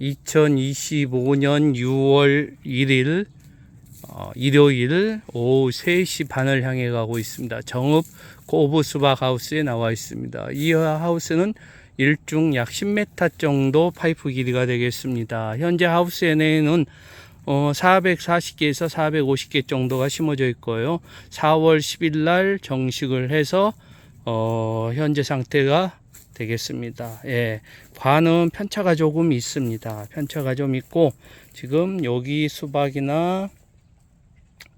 2025년 6월 1일 어, 일요일 오후 3시 반을 향해 가고 있습니다. 정읍 고부 수박 하우스에 나와 있습니다. 이 하우스는 일중 약 10m 정도 파이프 길이가 되겠습니다. 현재 하우스에는 어, 440개에서 450개 정도가 심어져 있고요. 4월 10일 날 정식을 해서 어, 현재 상태가 되겠습니다. 예. 관은 편차가 조금 있습니다. 편차가 좀 있고 지금 여기 수박이나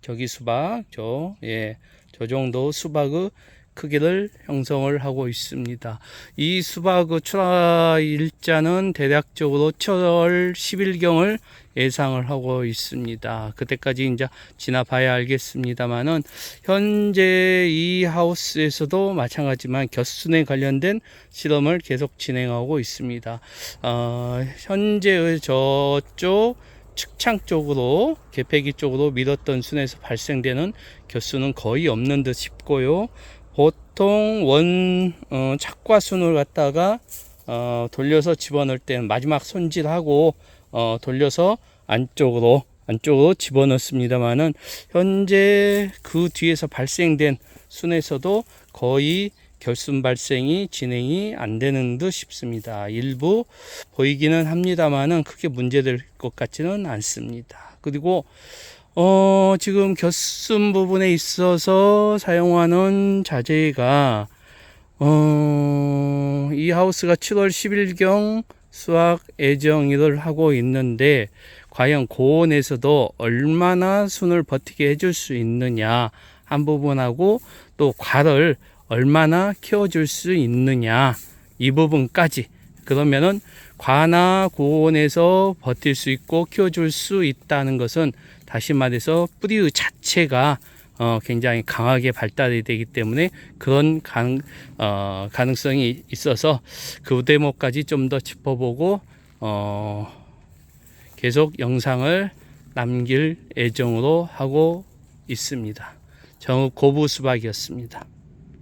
저기 수박 저 예. 저 정도 수박의 크기를 형성을 하고 있습니다. 이 수박의 출하 일자는 대략적으로 7월 10일경을 예상을 하고 있습니다. 그때까지 이제 지나봐야 알겠습니다만은 현재 이 하우스에서도 마찬가지만 겨순에 관련된 실험을 계속 진행하고 있습니다. 어, 현재의 저쪽 측창 쪽으로 개폐기 쪽으로 밀었던 순에서 발생되는 겨수는 거의 없는 듯 싶고요. 보통 원 어, 착과 순을 갖다가 어, 돌려서 집어넣을 때는 마지막 손질하고 어, 돌려서 안쪽으로 안쪽으로 집어넣습니다만은 현재 그 뒤에서 발생된 순에서도 거의 결순 발생이 진행이 안 되는 듯 싶습니다. 일부 보이기는 합니다만은 크게 문제될 것 같지는 않습니다. 그리고 어, 지금 결순 부분에 있어서 사용하는 자재가 어, 이 하우스가 7월 10일경 수확 예정을 하고 있는데 과연 고온에서도 얼마나 순을 버티게 해줄 수 있느냐 한 부분하고 또 과를 얼마나 키워줄 수 있느냐 이 부분까지 그러면은 과나 고온에서 버틸 수 있고 키워줄 수 있다는 것은 다시 말해서 뿌리 자체가 어, 굉장히 강하게 발달이 되기 때문에 그런 가능, 어, 가능성이 있어서 그 대목까지 좀 더 짚어보고 어, 계속 영상을 남길 예정으로 하고 있습니다. 정읍 고부 수박이었습니다.